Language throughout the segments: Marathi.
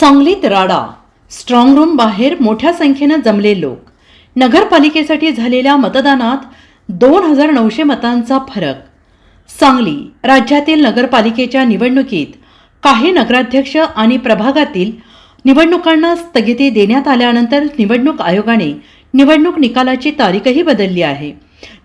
सांगलीत राडा. स्ट्रॉंग रूम बाहेर मोठ्या संख्येनं जमले लोक. नगरपालिकेसाठी झालेल्या मतदानात दोन हजार नऊशे मतांचा फरक. सांगली राज्यातील नगरपालिकेच्या निवडणुकीत काही नगराध्यक्ष आणि प्रभागातील निवडणुकांना स्थगिती देण्यात आल्यानंतर निवडणूक आयोगाने निवडणूक निकालाची तारीखही बदलली आहे.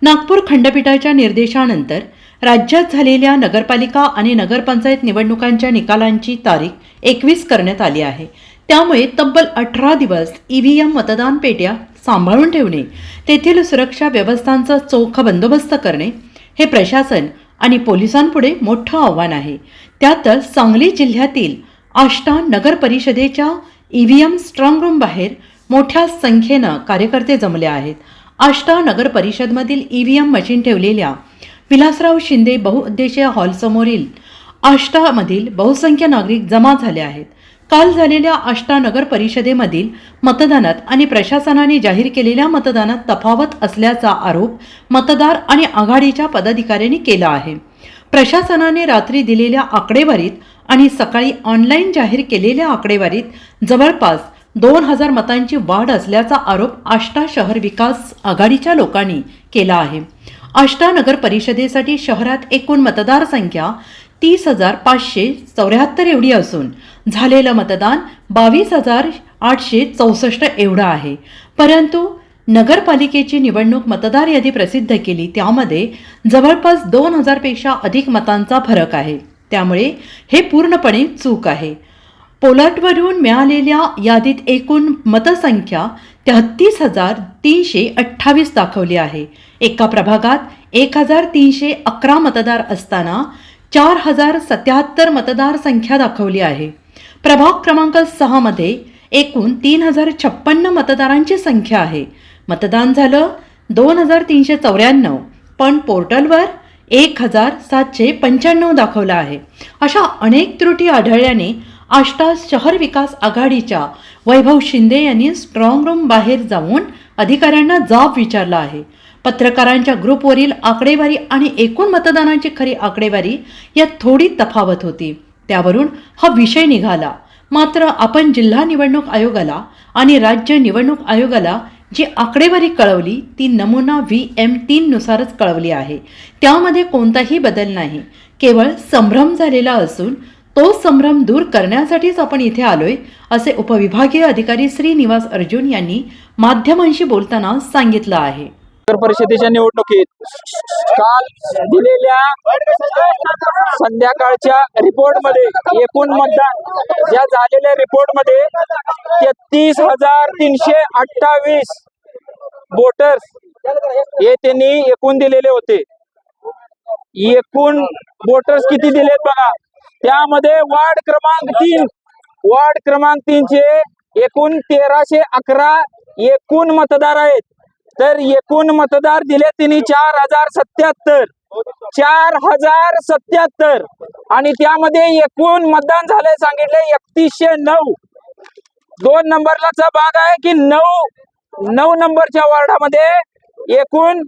नागपूर खंडपीठाच्या निर्देशानंतर राज्यात झालेल्या नगरपालिका आणि नगरपंचायत निवडणुकांच्या निकालांची तारीख एकवीस करण्यात आली आहे. त्यामुळे तब्बल अठरा दिवस ईव्हीएम मतदान पेट्या सांभाळून ठेवणे तेथील सुरक्षा व्यवस्थांचा चोख बंदोबस्त करणे हे प्रशासन आणि पोलिसांपुढे मोठं आव्हान आहे. त्यातच सांगली जिल्ह्यातील आष्टा नगर परिषदेच्या ईव्हीएम स्ट्रॉंग रूम बाहेर मोठ्या संख्येनं कार्यकर्ते जमले आहेत. आष्टा नगर परिषदमधील ईव्हीएम मशीन ठेवलेल्या विलासराव शिंदे बहुउद्देशीय हॉलसमोरील आष्टामधील बहुसंख्य नागरिक जमा झाले आहेत. काल झालेल्या आष्टा नगर परिषदेमधील मतदानात आणि प्रशासनाने जाहीर केलेल्या मतदानात तफावत असल्याचा आरोप मतदार आणि आघाडीच्या पदाधिकाऱ्यांनी केला आहे. प्रशासनाने रात्री दिलेल्या आकडेवारीत आणि सकाळी ऑनलाईन जाहीर केलेल्या आकडेवारीत जवळपास दोन हजार मतांची वाढ असल्याचा आरोप आष्टा शहर विकास आघाडीच्या लोकांनी केला आहे. आष्टा नगर परिषदेसाठी शहरात एकूण मतदारसंख्या तीस हजार पाचशे चौऱ्याहत्तर एवढी असून झालेलं मतदान बावीस हजार आठशे चौसष्ट एवढं आहे. परंतु नगरपालिकेची निवडणूक मतदार यादी प्रसिद्ध केली त्यामध्ये जवळपास दोन हजारपेक्षा अधिक मतांचा फरक आहे. त्यामुळे हे पूर्णपणे चूक आहे. पोलाटवरून मिळालेल्या यादीत एकूण मतसंख्या तेहत्तीस हजार तीनशे अठ्ठावीस दाखवली आहे. एका प्रभागात एक हजार तीनशे अकरा मतदार असताना चार हजार सत्याहत्तर मतदार संख्या दाखवली आहे. प्रभाग क्रमांक सहामध्ये एकूण तीन हजार छप्पन्न मतदारांची संख्या आहे. मतदान झालं दोन हजार तीनशे चौऱ्याण्णव पण पोर्टलवर एक हजार सातशे पंच्याण्णव दाखवलं आहे. अशा अनेक त्रुटी आढळल्याने आष्टा शहर विकास आघाडीच्या वैभव शिंदे यांनी स्ट्रॉंग रूम बाहेर जाऊन अधिकाऱ्यांना जाब विचारला आहे. पत्रकारांच्या ग्रुपवरील आकडेवारी आणि एकूण मतदानाची खरी आकडेवारी यात थोडी तफावत होती. त्यावरून हा विषय निघाला. मात्र आपण जिल्हा निवडणूक आयोगाला आणि राज्य निवडणूक आयोगाला जी आकडेवारी कळवली ती नमुना व्ही एम तीननुसारच कळवली आहे. त्यामध्ये कोणताही बदल नाही. केवळ संभ्रम झालेला असून तो संभ्रम दूर करण्यासाठीच आपण इथे आलोय असे उपविभागीय अधिकारी श्रीनिवास अर्जुन यांनी माध्यमांशी बोलताना सांगितलं आहे. नगर परिषदेच्या निवडणुकीत काल दिलेल्या संध्याकाळच्या रिपोर्टमध्ये एकूण मतदान ज्या झालेल्या रिपोर्टमध्ये तेहतीस हजार तीनशे अठ्ठावीस वोटर्स हे त्यांनी एकूण दिलेले होते. एकूण वोटर्स किती दिलेत बघा? त्यामध्ये वार्ड क्रमांक तीन वार्ड क्रमांक तीनचे एकूण तेराशे अकरा एकूण मतदार आहेत. तर एकूण मतदार दिले तिने चार हजार सत्याहत्तर. चार हजार सत्याहत्तर. आणि त्यामध्ये एकूण मतदान झाले सांगितले एकतीसशे नऊ. दोन नंबरलाचा भाग आहे की नऊ नऊ नंबरच्या वार्डामध्ये एकूण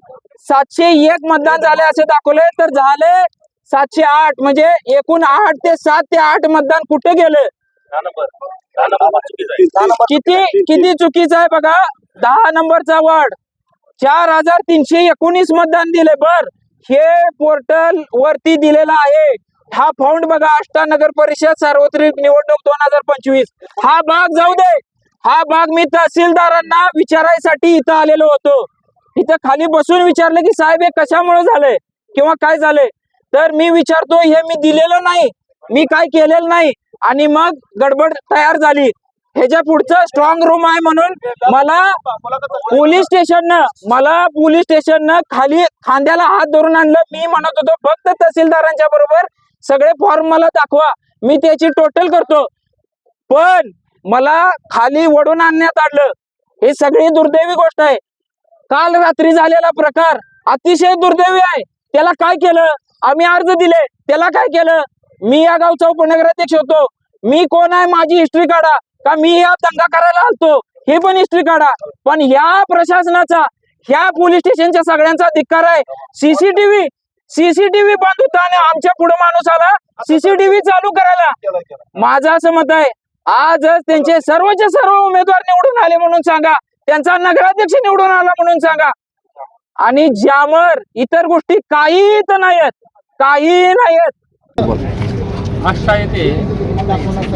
सातशे एक मतदान झाले असे दाखवले. तर झाले सातशे आठ म्हणजे एकूण आठ ते सात ते आठ मतदान कुठे गेले? किती किती चुकीचं आहे बघा. दहा नंबरचा वार्ड. चार हजार तीनशे एकोणीस मतदान दिले. बर हे पोर्टल वरती दिलेला आहे. हा फाउंड बघा आष्टा नगर परिषद सार्वत्रिक निवडणूक दोन हजार पंचवीस. हा भाग जाऊ दे. हा भाग मी तहसीलदारांना विचारायसाठी इथं आलेलो होतो. इथं खाली बसून विचारलं की साहेब हे कशामुळे झालंय किंवा काय झालंय? तर मी विचारतो हे मी दिलेलं नाही. मी काय केलेलं नाही. आणि मग गडबड तयार झाली. ह्याच्या पुढचं स्ट्रॉंग रूम आहे म्हणून मला पोलीस स्टेशननं मला पोलीस स्टेशननं खाली खांद्याला हात धरून आणलं. मी म्हणत होतो फक्त तहसीलदारांच्या बरोबर सगळे फॉर्म मला दाखवा. मी त्याची टोटल करतो. पण मला खाली वडून आणण्यात आलं. हे सगळी दुर्दैवी गोष्ट आहे. काल रात्री झालेला प्रकार अतिशय दुर्दैवी आहे. त्याला काय केलं? आम्ही अर्ज दिले. त्याला काय केलं? मी या गावचा उपनगराध्यक्ष होतो. मी कोण आहे? माझी हिस्ट्री काढा. का मी या दंगा करायला आलतो? हे पण हिस्ट्री काढा. पण ह्या प्रशासनाचा ह्या पोलीस स्टेशनच्या सगळ्यांचा धिक्कार आहे. सीसीटीव्ही सीसीटीव्ही बंद होता आणि आमच्या पुढे माणूस आला सीसीटीव्ही चालू करायला. माझं असं मत आहे आजच त्यांचे सर्वचे सर्व उमेदवार निवडून आले म्हणून सांगा. त्यांचा नगराध्यक्ष निवडून आला म्हणून सांगा. आणि ज्यावर इतर गोष्टी काहीच नाहीत काही नाहीत आष्टा येथे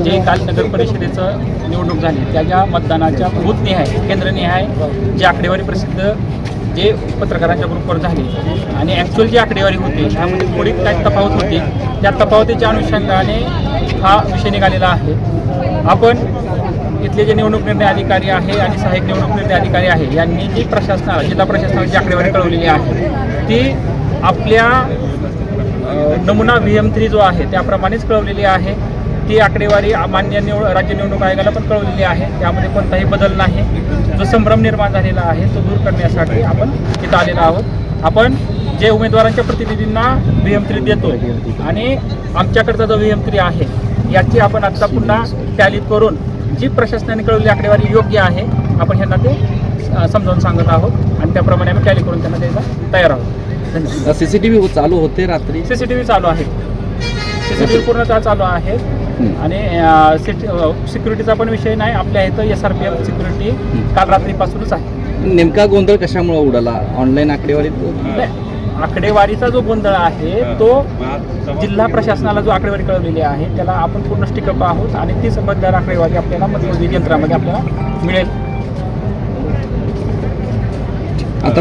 जे काल नगर परिषदेचं निवडणूक झाली त्याच्या मतदानाच्या बूथनिहाय केंद्रनिहाय जी आकडेवारी प्रसिद्ध जे पत्रकारांच्या ग्रुपवर झाली आणि ॲक्च्युअल जी आकडेवारी होती ह्यामध्ये थोडी काही तफावत होती त्या तफावतीच्या अनुषंगाने हा विषय निघालेला आहे. आपण इथले जे निवडणूक निर्णय अधिकारी आहे आणि सहाय्यक निवडणूक निर्णय अधिकारी आहे यांनी जी प्रशासनाला जिल्हा प्रशासनाला जी आकडेवारी कळवलेली आहे ती आपल्या नमुना व्ही एम थ्री जो आहे त्याप्रमाणेच कळवलेली आहे. ती आकडेवारी मान्य निवड राज्य निवडणूक आयोगाला पण कळवलेली आहे. त्यामध्ये कोणताही बदल नाही. जो संभ्रम निर्माण झालेला आहे तो दूर करण्यासाठी आपण इथं आलेलो आहोत. आपण जे उमेदवारांच्या प्रतिनिधींना व्ही एम थ्री देतो आणि आमच्याकडचा जो व्ही एम थ्री आहे याची आपण आत्ता पुन्हा टॅली करून जी प्रशासनाने कळवलेली आकडेवारी योग्य आहे आपण ह्यांना ते समजावून सांगत आहोत. आणि त्याप्रमाणे आम्ही टॅली करून त्यांना द्यायला तयार आहोत. सीसीटीव्ही चालू होते रात्री? सी सी टी व्ही चालू आहे. सी सी टी व्ही पूर्णतः चालू आहे. आणि सिक्युरिटीचा पण विषय नाही. आपल्या इथं S R P F security काल रात्रीपासूनच आहे. नेमका गोंधळ कशामुळे उडाला? ऑनलाईन आकडेवारीत? आकडेवारीचा जो गोंधळ आहे तो जिल्हा प्रशासनाला जो आकडेवारी कळवलेली आहे त्याला आपण पूर्ण स्टिकअप आहोत आणि ती समजदार आकडेवारी आपल्याला मतमोजणी यंत्रामध्ये आपल्याला मिळेल. आता